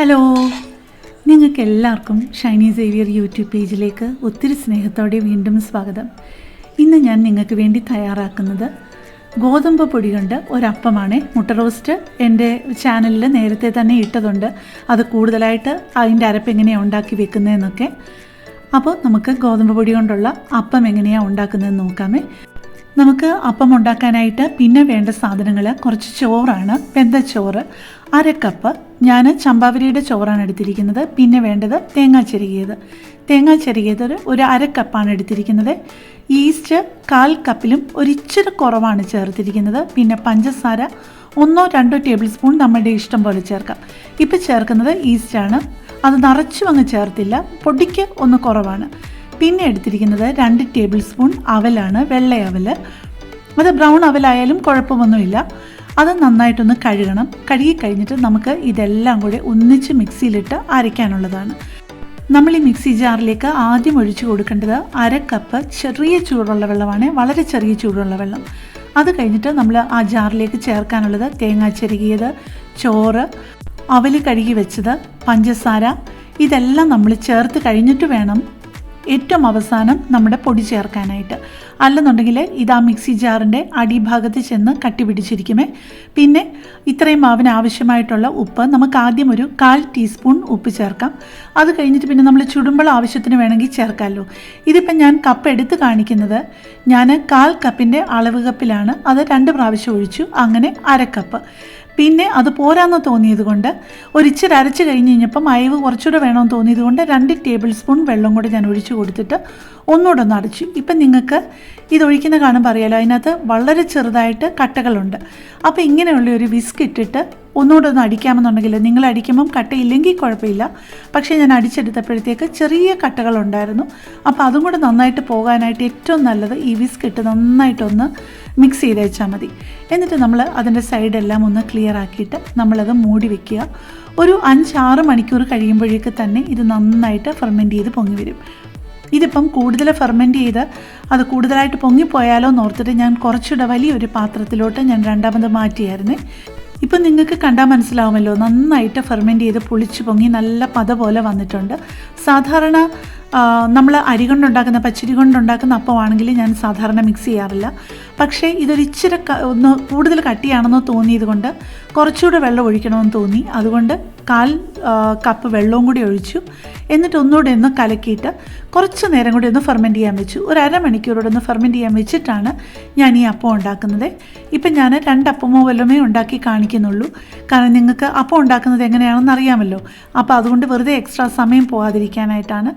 Hello. നിങ്ങൾക്ക് എല്ലാവർക്കും Shiny Xavier YouTube പേജിലേക്ക് ഒത്തിരി സ്നേഹത്തോടെ വീണ്ടും സ്വാഗതം. ഇന്ന് ഞാൻ നിങ്ങൾക്ക് വേണ്ടി തയ്യാറാക്കുന്നത് ഗോതമ്പ് പൊടി കൊണ്ട് ഒരപ്പമാണ്. മുട്ട റോസ്റ്റ് എന്റെ ചാനലിൽ നേരത്തെ തന്നെ ഇട്ടതുണ്ട്. അത് കൂടുതലായിട്ട് അതിന്റെ അരപ്പ് എങ്ങനെയാണ് ഉണ്ടാക്കി വെക്കുന്നതെന്നൊക്കെ. അപ്പോൾ നമുക്ക് ഗോതമ്പ് പൊടി കൊണ്ടുള്ള അപ്പം എങ്ങനെയാണ് ഉണ്ടാക്കുന്നതെന്ന് നോക്കാമേ. നമുക്ക് അപ്പം ഉണ്ടാക്കാനായിട്ട് പിന്നെ വേണ്ട സാധനങ്ങൾ കുറച്ച് ചോറാണ്. വെന്ത ചോറ് അര കപ്പ്. ഞാൻ ചമ്പാവരിയുടെ ചോറാണ് എടുത്തിരിക്കുന്നത്. പിന്നെ വേണ്ടത് തേങ്ങാ ചെരുകിയത്. തേങ്ങാ ചെരുകിയത് ഒരു- ഒരു അര കപ്പാണ് എടുത്തിരിക്കുന്നത്. ഈസ്റ്റ് കാൽ കപ്പിലും ഒരിച്ചിരി കുറവാണ് ചേർത്തിരിക്കുന്നത്. പിന്നെ പഞ്ചസാര ഒന്നോ രണ്ടോ ടേബിൾ സ്പൂൺ നമ്മുടെ ഇഷ്ടം പോലെ ചേർക്കാം. ഇപ്പം ചേർക്കുന്നത് ഈസ്റ്റാണ് അത് നിറച്ചും അങ്ങ് ചേർത്തില്ല. പൊടിക്ക് ഒന്ന് കുറവാണ്. പിന്നെ എടുത്തിരിക്കുന്നത് രണ്ട് ടേബിൾ സ്പൂൺ അവലാണ് വെള്ള അവൽ അത് ബ്രൗൺ അവലായാലും കുഴപ്പമൊന്നുമില്ല. അത് നന്നായിട്ടൊന്ന് കഴുകണം. കഴുകി കഴിഞ്ഞിട്ട് നമുക്ക് ഇതെല്ലാം കൂടി ഒന്നിച്ച് മിക്സിയിലിട്ട് അരയ്ക്കാനുള്ളതാണ്. നമ്മൾ ഈ മിക്സി ജാറിലേക്ക് ആദ്യം ഒഴിച്ചു കൊടുക്കേണ്ടത് അര കപ്പ് ചെറിയ ചൂടുള്ള വെള്ളമാണ്. വളരെ ചെറിയ ചൂടുള്ള വെള്ളം. അത് കഴിഞ്ഞിട്ട് നമ്മൾ ആ ജാറിലേക്ക് ചേർക്കാനുള്ളത് തേങ്ങ ചെരുകിയത് ചോറ് അവൽ കഴുകി വെച്ചത് പഞ്ചസാര. ഇതെല്ലാം നമ്മൾ ചേർത്ത് കഴിഞ്ഞിട്ട് വേണം ഏറ്റവും അവസാനം നമ്മുടെ പൊടി ചേർക്കാനായിട്ട്. അല്ലെന്നുണ്ടെങ്കിൽ ഇത് ആ മിക്സി ജാറിന്റെ അടിഭാഗത്ത് ചെന്ന് കട്ടി പിടിച്ചിരിക്കുമേ പിന്നെ ഇത്രയും മാവിന് ആവശ്യമായിട്ടുള്ള ഉപ്പ് നമുക്ക് ആദ്യം ഒരു കാൽ ടീസ്പൂൺ ഉപ്പ് ചേർക്കാം. അത് കഴിഞ്ഞിട്ട് പിന്നെ നമ്മൾ ചുടുമ്പോൾ ആവശ്യത്തിന് വേണമെങ്കിൽ ചേർക്കാമല്ലോ ഇതിപ്പം ഞാൻ കപ്പ് എടുത്ത് കാണിക്കുന്നത് ഞാൻ കാൽ കപ്പിന്റെ അളവ് കപ്പിലാണ്. അത് രണ്ട് പ്രാവശ്യം ഒഴിച്ചു. അങ്ങനെ അര കപ്പ്. പിന്നെ അത് പോരാന്ന് തോന്നിയത് കൊണ്ട് ഒരിച്ചിരി അരച്ച് കഴിഞ്ഞ് കഴിഞ്ഞപ്പം അയവ് കുറച്ചുകൂടെ വേണമെന്ന് തോന്നിയത് കൊണ്ട് രണ്ട് ടേബിൾ സ്പൂൺ വെള്ളം കൂടെ ഞാൻ ഒഴിച്ച് കൊടുത്തിട്ട് ഒന്നുകൂടെ ഒന്ന് അടച്ചു. ഇപ്പം നിങ്ങൾക്ക് ഇത് ഒഴിക്കുന്ന കാണുമ്പോൾ അറിയാലോ അതിനകത്ത് വളരെ ചെറുതായിട്ട് കട്ടകളുണ്ട്. അപ്പോൾ ഇങ്ങനെയുള്ള ഒരു വിസ്ക് ഇട്ടിട്ട് ഒന്നുകൂടെ ഒന്ന് അടിക്കാമെന്നുണ്ടെങ്കിൽ നിങ്ങൾ അടിക്കുമ്പം കട്ടയില്ലെങ്കിൽ കുഴപ്പമില്ല. പക്ഷേ ഞാൻ അടിച്ചെടുത്തപ്പോഴത്തേക്ക് ചെറിയ കട്ടകളുണ്ടായിരുന്നു. അപ്പോൾ അതും കൂടെ നന്നായിട്ട് പോകാനായിട്ട് ഏറ്റവും നല്ലത് ഈ വിസ്ക് ഇട്ട് നന്നായിട്ടൊന്ന് മിക്സ് ചെയ്ത് വെച്ചാൽ മതി. എന്നിട്ട് നമ്മൾ അതിന്റെ സൈഡെല്ലാം ഒന്ന് ക്ലിയർ ആക്കിയിട്ട് നമ്മളത് മൂടി വെക്കുക. ഒരു അഞ്ചാറ് മണിക്കൂർ കഴിയുമ്പോഴേക്ക് തന്നെ ഇത് നന്നായിട്ട് ഫെർമെന്റ് ചെയ്ത് പൊങ്ങി വരും. ഇതിപ്പം കൂടുതൽ ഫെർമെന്റ് ചെയ്ത് അത് കൂടുതലായിട്ട് പൊങ്ങിപ്പോയാലോ എന്ന് ഓർത്തിട്ട് ഞാൻ കുറച്ചുകൂടെ വലിയൊരു പാത്രത്തിലോട്ട് ഞാൻ രണ്ടാമത് മാറ്റിയായിരുന്നേ. ഇപ്പം നിങ്ങൾക്ക് കണ്ടാൽ മനസ്സിലാവുമല്ലോ നന്നായിട്ട് ഫെർമെന്റ് ചെയ്ത് പുളിച്ച് പൊങ്ങി നല്ല പത പോലെ വന്നിട്ടുണ്ട്. സാധാരണ നമ്മൾ അരി കൊണ്ടുണ്ടാക്കുന്ന പച്ചരി കൊണ്ടുണ്ടാക്കുന്ന അപ്പമാണെങ്കിൽ ഞാൻ സാധാരണ മിക്സ് ചെയ്യാറില്ല. പക്ഷേ ഇതൊരിച്ചിരി ഒന്ന് കൂടുതൽ കട്ടിയാണെന്ന് തോന്നിയത് കൊണ്ട് കുറച്ചുകൂടെ വെള്ളം ഒഴിക്കണമെന്ന് തോന്നി. അതുകൊണ്ട് കാൽ കപ്പ് വെള്ളവും കൂടി ഒഴിച്ചു. എന്നിട്ട് ഒന്നുകൂടെ ഒന്ന് കലക്കിയിട്ട് കുറച്ച് നേരം കൂടി ഒന്ന് ഫെർമെന്റ് ചെയ്യാൻ വെച്ചു. ഒരു അരമണിക്കൂറോടെ ഒന്ന് ഫെർമെന്റ് ചെയ്യാൻ വെച്ചിട്ടാണ് ഞാൻ ഈ അപ്പം ഉണ്ടാക്കുന്നത്. ഇപ്പം ഞാൻ രണ്ട് അപ്പമോ വല്ലമേ ഉണ്ടാക്കി കാണിക്കുന്നുള്ളൂ. കാരണം നിങ്ങൾക്ക് അപ്പം ഉണ്ടാക്കുന്നത് എങ്ങനെയാണെന്ന് അറിയാമല്ലോ. അപ്പോൾ അതുകൊണ്ട് വെറുതെ എക്സ്ട്രാ സമയം പോകാതിരിക്കാനായിട്ടാണ്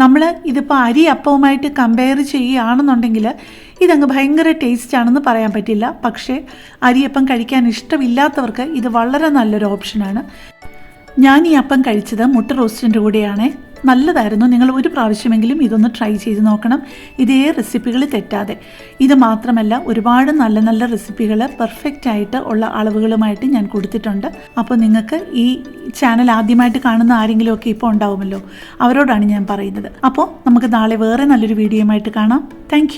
നമ്മൾ ഇതിപ്പോൾ അരി അപ്പവുമായിട്ട് കമ്പയർ ചെയ്യുകയാണെന്നുണ്ടെങ്കിൽ ഇതങ്ങ് ഭയങ്കര ടേസ്റ്റ് ആണെന്ന് പറയാൻ പറ്റില്ല. പക്ഷേ അരിയപ്പം കഴിക്കാൻ ഇഷ്ടമില്ലാത്തവർക്ക് ഇത് വളരെ നല്ലൊരു ഓപ്ഷനാണ്. ഞാൻ ഈ അപ്പം കഴിച്ചത് മുട്ട റോസ്റ്റിന്റെ കൂടെയാണ്. നല്ലതായിരുന്നു. നിങ്ങൾ ഒരു പ്രാവശ്യമെങ്കിലും ഇതൊന്ന് ട്രൈ ചെയ്ത് നോക്കണം. ഇതേ റെസിപ്പികൾ തെറ്റാതെ. ഇത് മാത്രമല്ല ഒരുപാട് നല്ല നല്ല റെസിപ്പികൾ പെർഫെക്റ്റ് ആയിട്ട് ഉള്ള അളവുകളുമായിട്ട് ഞാൻ കൊടുത്തിട്ടുണ്ട്. അപ്പോൾ നിങ്ങൾക്ക് ഈ ചാനൽ ആദ്യമായിട്ട് കാണുന്ന ആരെങ്കിലുമൊക്കെ ഇപ്പോൾ ഉണ്ടാവുമല്ലോ അവരോടാണ് ഞാൻ പറയുന്നത്. അപ്പോൾ നമുക്ക് നാളെ വേറെ നല്ലൊരു വീഡിയോയുമായിട്ട് കാണാം. താങ്ക്